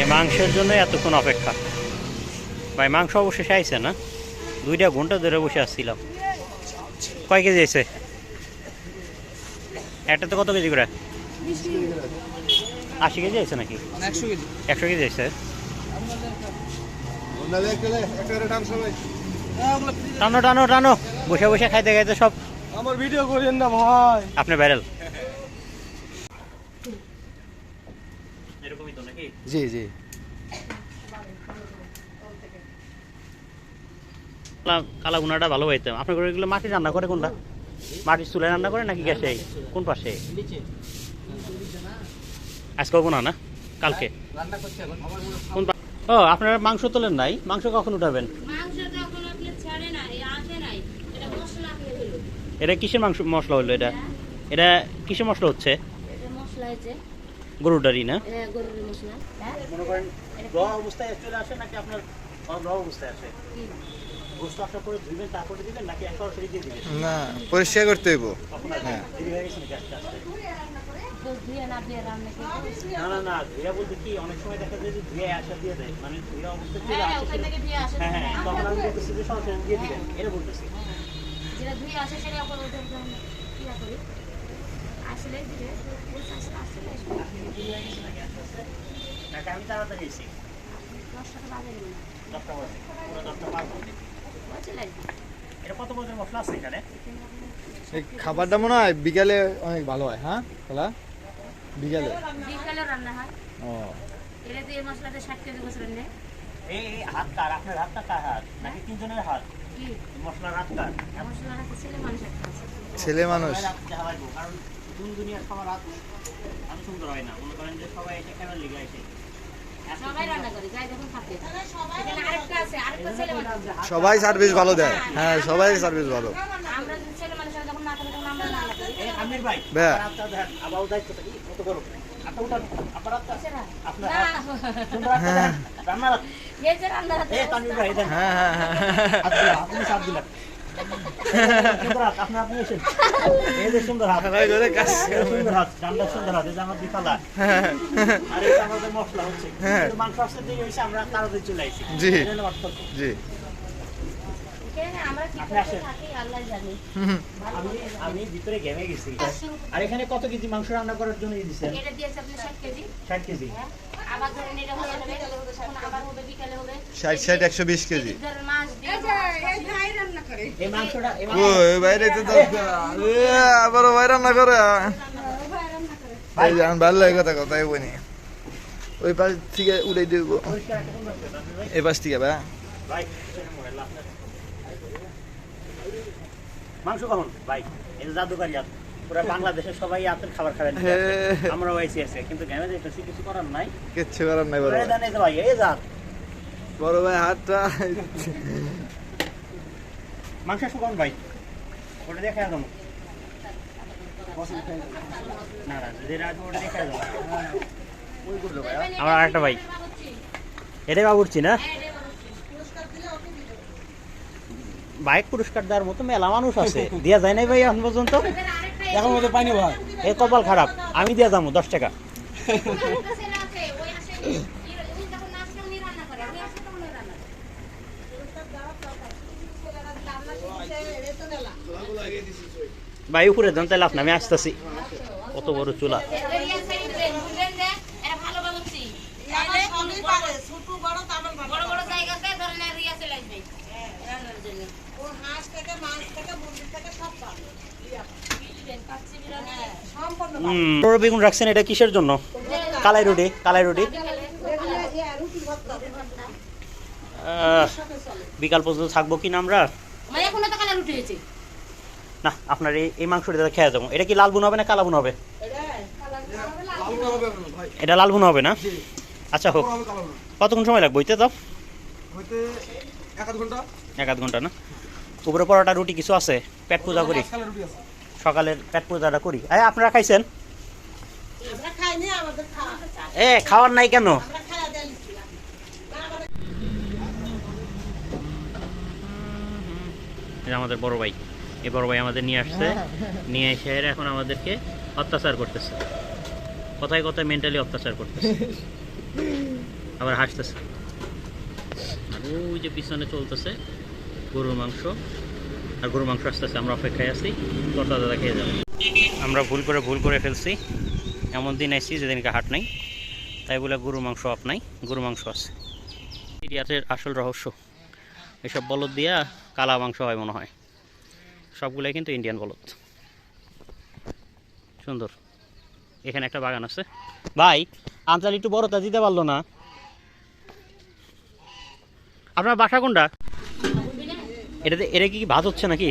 এই মাংসের জন্য এতক্ষণ অপেক্ষা। ভাই মাংস অবশেষে আইছে না? দুইটা ঘণ্টা ধরে বসে আসছিলাম। কয় কেজি আছে একটাতে কত কেজি করে? আশি কেজি আছে নাকি? একশো কেজি। একশো কেজি আছে টানো টানো টানো। বসে বসে খাইতে খাইতে সব আমার ভিডিও করেন না ভাই। আপনি ভাইরাল এরকমই তো নাকি জি জি। কালা- কালা গুনাটা ভালো পাইতাম আপনার ঘরে এগুলো মাটি রান্না করে কোনটা? মাটির চুলায় রান্না করে নাকি গ্যাসে? কোন পাশে? আজকে হব না না? কালকে। রান্না করতে এখন কোন ও আপনারা মাংস তোলেন নাই? মাংস কখন উঠাবেন? এটা মশলা আপনি হলো এটা কিসের মাংস মশলা হলো এটা? এটা কিসের মশলা হচ্ছে? মশলা হয়েছে গরুটারই না? মশলা হ্যাঁ? মনে করেন র অবস্থায় চলে আসে নাকি আপনার র অবস্থায় আসে? কি? গোস্ত আসার পরে ধুইবেন তারপরে দিবেন নাকি এক সরাসরি দিয়ে দিবেন? না পরিষ্কার করতে হইব। হয়ে। না না না না বলতে কি অনেক সময় দেখা যায় যে ধুয়ে আসা দিয়ে দেয়। মানে চলে হ্যাঁ ধুয়ে আসে হ্যাঁ হ্যাঁ তখন আমি বলতেছি যে সরাসরি দিয়ে দিবেন এটা বলতেছি। যেটা ধুয়ে আসে সেটা আমি তাড়াতাড়ি এসেছি দশ টাকা বাজে নেই দশটা বাজে পুরো দশটা পাঁচ বাজে এটা কত বছর মশলা আছে এখানে এই খাবারটা মনে হয় বিকালে অনেক ভালো হয় হ্যাঁ? খালা? বিকালে? বিকালে রান্না হয়। ও। এটা দিয়ে মশলাতে ষাট কেজি বছর নেই। এই এই হাত কার আপনার হাতটা কার হাত? নাকি তিনজনের হাত? কি? মশলার হাত কার ছেলে মানুষ ছেলে মানুষ। কারণ কোন দুনিয়ার খাবার হাত আমি সুন্দর হয় না। মনে করেন যে সবাই এসে কেন লেগে আসে। সবাই রান্না করে যাই যখন থাকে এখানে আরেকটা আছে আরেকটা ছেলে মানুষ। সবাই সার্ভিস ভালো দেয়। হ্যাঁ সবাই সার্ভিস ভালো। আমরা যদি ছেলে মানুষের যখন না থাকে তখন আমরা রান্না করি। এই আমির ভাই ভাইয়া। আপনার হাতটা দেখেন, আবার দায়িত্বটা কি? কত বড় আপনি উঠান আপনার হাতটা সেরা? আপনার না, হাত সুন্দর হাতটা দেখেন, রান্নার হাত এই যে রান্না হাতে এই তানভীর ভাই দেন। হ্যাঁ হ্যাঁ হ্যাঁ। হ্যাঁ। জি। আমি আমি ভিতরে গেমে গেছি। আর এখানে কত কেজি মাংস রান্না করার জন্য দিচ্ছেন এটা দিয়েছে আপনি ষাট কেজি। ষাট কেজি। হ্যাঁ? আবার ধরেন এটা হয়ে যাবে। তখন আবার হবে বিকালে হবে। ষাট ষাট একশো বিশ কেজি। ধরেন মাছ দিয়ে এই মাংসটা এই ও মাংস- বাইরে তো দরকার। আবারও রান্না করে। এই যে ভালো লাগে কথা কথাই বলি ওই পাশ থেকে উড়াই দেবো। ভাই। এই পাশ থেকে ভাই। ভাই। মাংস কখন? ভাই জাদুকারি পুরো সবাই খাবার খাবেন আমরাও আইসি আছে কিন্তু কিছু করার নাই। কিচ্ছু করার নাই বড় ভাই। এই যে বড় হাতটা মাংস শুকান ভাই? ওটা দেখা যাব না না যেটা আছে ওটা দেখা যাব আমার আরেকটা ভাই। এটাই বাবুরছি না? বাইক পুরস্কার দেওয়ার মতো মেলা মানুষ আছে। দিয়া যায় নাই ভাই এখন পর্যন্ত? এখন মধ্যে পাইনি ভাই এই কপাল খারাপ, আমি দিয়ে যাব দশ টাকা। ভাই, উপরে দেন লাভ না আমি আসতেছি। কত বড় চুলা বড় বড় জায়গাতে ধরেন রিয়া চলে আসবে রান্নার জন্য হুম বড় বেগুন রাখছেন এটা কিসের জন্য? কালাই রুটি কালাই রুটি। বিকাল পর্যন্ত থাকব কিনা আমরা? মানে এখনও তো কালার উঠে গেছে না আপনার এই মাংসটা খেয়ে যাব। এটা কি লাল বুন হবে না কালা বুন হবে? এটা লাল বুন হবে না? আচ্ছা হোক। কতক্ষণ সময় লাগবে ওইতে তো? হইতে এক আধ ঘণ্টা। এক আধ ঘণ্টা না? উপরে পরোটা রুটি কিছু আছে? পেট পূজা করি। মাঝখানে রুটি আছে। সকালের পেট পূজাটা করি। এই, আপনারা খাইছেন? এ, খাওয়ার নাই কেন? আমাদের বড় ভাই। এই বড় ভাই আমাদের নিয়ে আসছে। নিয়ে এসে এখন আমাদেরকে অত্যাচার করতেছে। কথায় কথায় মেন্টালি অত্যাচার করতেছে। আবার হাসতেছে। আর ওই যে পিছনে চলতেছে গরুর মাংস। আর গরু মাংস আসতেছে আমরা অপেক্ষায় আছি। তরতা দাদা খেয়ে যাবে আমরা ভুল করে ভুল করে ফেলছি। এমন দিন আসছি যেদিনকে হাট নাই। তাই বলে গরুর মাংস আপ নাই, গরুর মাংস আছে। এরিয়াতের আসল রহস্য। এসব বলদ দিয়া কালা মাংস হয় মনে হয়। সবগুলাই কিন্তু ইন্ডিয়ান বলদ। সুন্দর। এখানে একটা বাগান আছে। ভাই আঞ্চাল একটু বড়টা দিতে পারল না। আপনার বাসা কোনটা? এটাতে এটা কি ভাত হচ্ছে নাকি?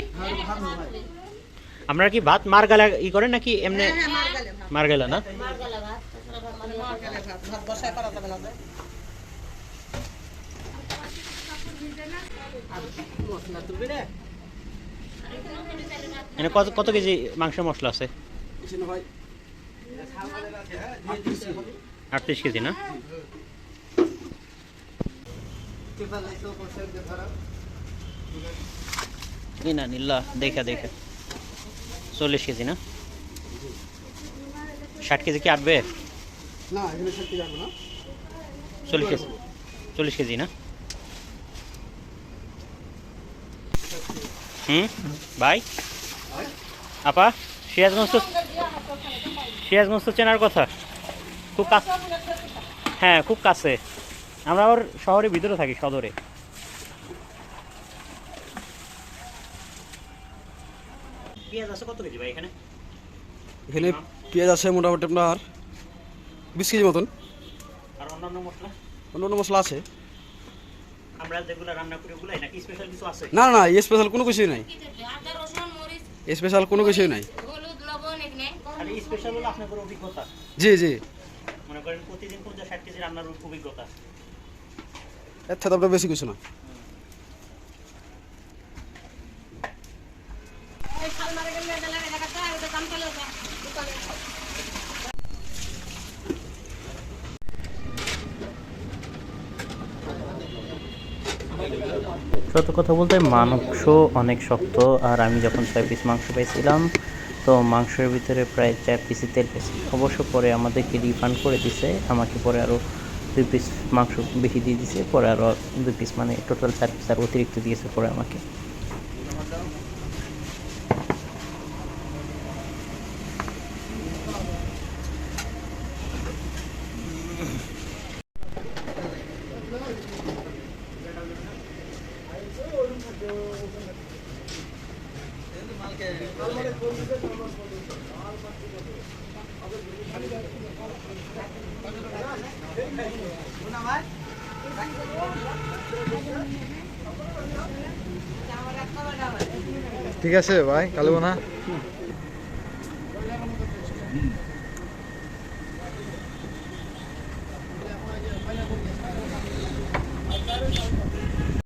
আপনারা কি ভাত মার গালা ই করেন নাকি এমনি মার গেলে না? এনে কত কত কেজি মাংসের মশলা আছে? আটত্রিশ কেজি না? না নিল্লা দেখা দেখা। চল্লিশ কেজি না? ষাট কেজি কি আটবে? চল্লিশ কেজি চল্লিশ কেজি না? হুম? ভাই? আপা সিরাজগঞ্জ তো সিরাজগঞ্জ তো চেনার কথা। খুব কাছে হ্যাঁ খুব কাছে। আমরা আবার শহরের ভিতরে থাকি সদরে। পেঁয়াজ আছে কত কেজি ভাই এখানে? এখানে পেঁয়াজ আছে মোটামুটি আপনার বিশ কেজি মতন। আর অন্যান্য মশলা? অন্য অন্য মশলা আছে। আমরা যেগুলো রান্না করি ওগুলাই নাকি স্পেশাল কিছু আছে? না না স্পেশাল কোনো কিছুই নাই। স্পেশাল কোনো কিছুই নাই। স্পেশাল হলো আপনাদের অভিজ্ঞতা? জি জি। মনে করেন প্রতিদিন পঞ্চাশ ষাট কেজি রান্নার অভিজ্ঞতা। এর থেকে বেশি কিছু না এই খাল মারে গেলে এটা লাগে দেখাতে আর এটা কাম চলে ওঠে দোকানে সত্য কথা বলতে মাংস অনেক শক্ত, আর আমি যখন ছয় পিস মাংস পেয়েছিলাম, তো মাংসের ভিতরে প্রায় চার পিসি তেল পেয়েছি। অবশ্য পরে আমাদেরকে রিফান্ড করে দিছে, আমাকে পরে আরও দুই পিস মাংস বেশি দিয়ে দিছে, পরে আরও দুই পিস মানে টোটাল চার পিস আর অতিরিক্ত দিয়েছে পরে আমাকে। ঠিক আছে ভাই কালো না